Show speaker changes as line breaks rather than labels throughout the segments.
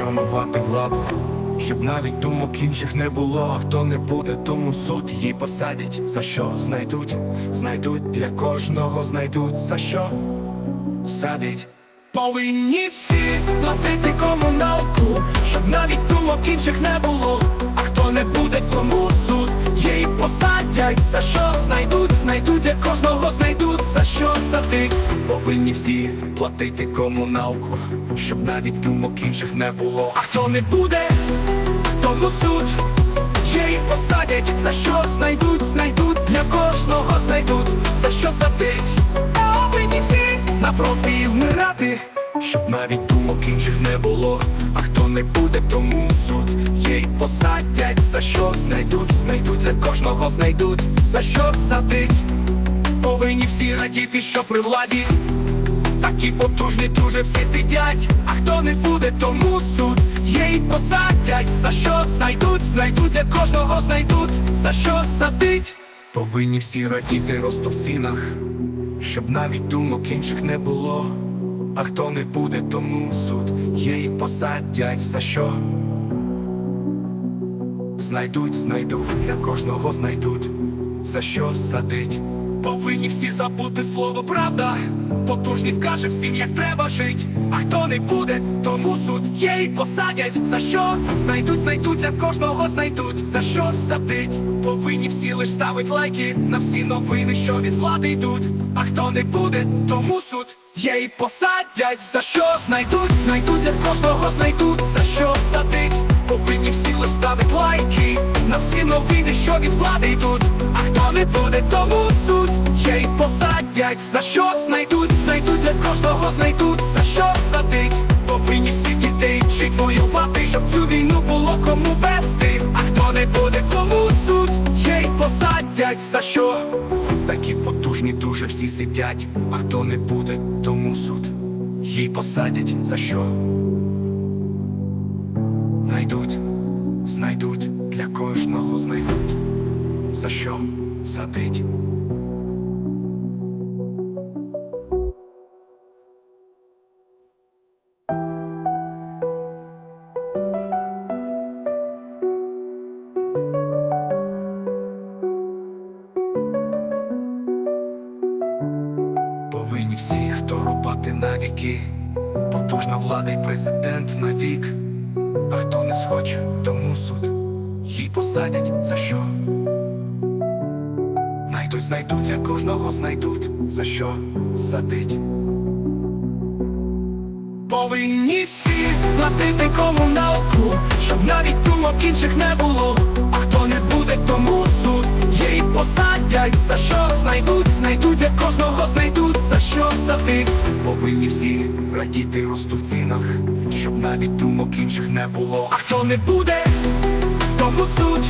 була б. Щоб навіть думок інших не було, а хто не буде, тому суд її посадять. За що знайдуть, знайдуть для кожного знайдуть за що садить. Повинні всі платити комуналку, щоб навіть думок інших не було. А хто не буде, тому суд їй посадять. За що знайдуть, знайдуть для кожного Повинні всі платити комуналку, щоб навіть думок інших не було. А хто не буде, тому суд їй посадять. За що знайдуть, знайдуть для кожного знайдуть, за що садить. Повинні всі на фронті вмирати, щоб навіть думок інших не було. А хто не буде, тому суд їй посадять. За що знайдуть, знайдуть для кожного знайдуть, за що садить. Повинні всі радіти, що при владі Такі потужні дуже всі сидять, а хто не буде, тому суд їй посадять. За що знайдуть, знайдуть для кожного знайдуть, за що садить. Повинні всі радіти росту в цінах, щоб навіть думок інших не було. А хто не буде, тому суд їй посадять. За що? Знайдуть, знайдуть, для кожного знайдуть, за що садить. Повинні всі забути слово правда. Потужний вкаже всім, як треба жить. А хто не буде, тому суд їй посадять. За що? Знайдуть, знайдуть, для кожного знайдуть. За що садить? Повинні всі лиш ставить лайки на всі новини, що від влади йдуть. А хто не буде, тому суд їй посадять. За що знайдуть, знайдуть, для кожного знайдуть. За що садить? Повинні всі лиш ставить лайки на всі новини, що від влади йдуть. А хто не буде, тому суд їй посадять. За що знайдуть, знайдуть для кожного знайдуть, за що садить. Повинні всі дітей вчить воювати, щоб цю війну було кому вести. А хто не буде, тому суд їй посадять. За що? Такі потужні дуже всі сидять. А хто не буде, тому суд їй посадять. За що? Найдуть, знайдуть, для кожного знайдуть. За що садить? Повинні всі, хто рубати на віки, потужна влада і президент на вік. А хто не схоче, тому суд їй посадять за що? Найдуть, знайдуть, для кожного знайдуть, за що садить. Повинні всі платити комуналку, щоб навіть думок інших не було. А хто не буде, тому суд їй посадять. За що знайдуть, знайдуть, для кожного знайдуть, за що садить. Повинні всі радіти росту в цінах, щоб навіть думок інших не було. А хто не буде, тому суть,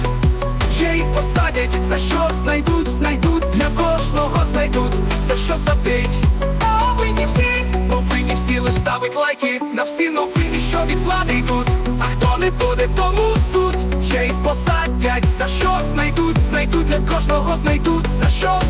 ще й посадять. За що знайдуть, знайдуть, для кожного знайдуть, за що садить. Повинні всі, повинні всі лиш ставить лайки на всі новини, що від влади йдуть. А хто не буде, тому суть, ще й посадять. За що знайдуть, знайдуть, для кожного знайдуть, за що.